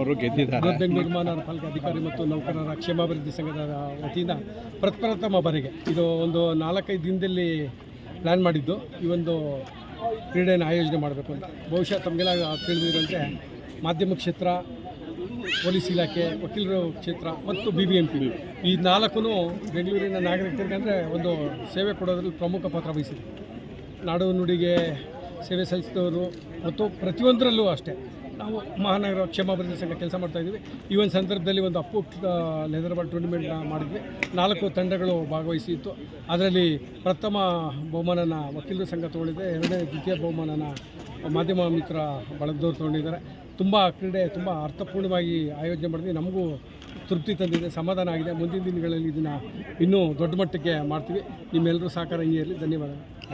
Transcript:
ಅವರು ಗೆದ್ದಿದ್ದಾರೆ. ನಿರ್ಮಾಣ ಪಾಲಿಕೆ ಅಧಿಕಾರಿ ಮತ್ತು ನೌಕರರ ಕ್ಷೇಮಾಭಿವೃದ್ಧಿ ಸಂಘದ ವತಿಯಿಂದ ಪ್ರಥಮ ಬಾರಿಗೆ ಇದು ಒಂದು ನಾಲ್ಕೈದು ದಿನದಲ್ಲಿ ಪ್ಲ್ಯಾನ್ ಮಾಡಿದ್ದು. ಈ ಒಂದು ಕ್ರೀಡೆಯನ್ನು ಆಯೋಜನೆ ಮಾಡಬೇಕು ಅಂತ. ಬಹುಶಃ ತಮಗೆಲ್ಲ ತಿಳಿದಿರುವಂತೆ ಮಾಧ್ಯಮ ಕ್ಷೇತ್ರ, ಪೊಲೀಸ್ ಇಲಾಖೆ, ವಕೀಲರ ಕ್ಷೇತ್ರ ಮತ್ತು ಬಿ ಬಿ ಎಂ ಪಿ ಈ ನಾಲ್ಕು ಬೆಂಗಳೂರಿನ ನಾಗರಿಕರಿಗೆ ಅಂದರೆ ಒಂದು ಸೇವೆ ಕೊಡೋದ್ರಲ್ಲಿ ಪ್ರಮುಖ ಪಾತ್ರ ವಹಿಸಿದೆ. ನಾಡು ನುಡಿಗೆ ಸೇವೆ ಸಲ್ಲಿಸಿದವರು ಮತ್ತು ಪ್ರತಿಯೊಂದರಲ್ಲೂ ಅಷ್ಟೇ. ನಾವು ಮಹಾನಗರ ಕ್ಷೇಮಾಭಿವೃದ್ಧಿ ಸಂಘ ಕೆಲಸ ಮಾಡ್ತಾ ಇದ್ದೀವಿ. ಈ ಒಂದು ಸಂದರ್ಭದಲ್ಲಿ ಒಂದು ಅಪ್ಪು ಲೆದರ್ ಬಾಲ್ ಟೂರ್ನಿಮೆಂಟ್ನ ಮಾಡಿದ್ವಿ. ನಾಲ್ಕು ತಂಡಗಳು ಭಾಗವಹಿಸಿತ್ತು. ಅದರಲ್ಲಿ ಪ್ರಥಮ ಬಹುಮಾನನ ವಕೀಲರ ಸಂಘ ತೊಗೊಂಡಿದೆ. ಎರಡನೇ ದ್ವಿತೀಯ ಬಹುಮಾನನ ಮಾಧ್ಯಮ ಮಿತ್ರ ಬಳಗದವ್ರು ತೊಗೊಂಡಿದ್ದಾರೆ. ತುಂಬ ಕ್ರೀಡೆ, ತುಂಬ ಅರ್ಥಪೂರ್ಣವಾಗಿ ಆಯೋಜನೆ ಮಾಡಿದ್ವಿ. ನಮಗೂ ತೃಪ್ತಿ ತಂದಿದೆ, ಸಮಾಧಾನ ಆಗಿದೆ. ಮುಂದಿನ ದಿನಗಳಲ್ಲಿ ಇದನ್ನು ಇನ್ನೂ ದೊಡ್ಡ ಮಟ್ಟಕ್ಕೆ ಮಾಡ್ತೀವಿ. ನಿಮ್ಮೆಲ್ಲರೂ ಸಹಕಾರ ಹಿಂಗೆ ಇರಲಿ ಧನ್ಯವಾದಗಳು.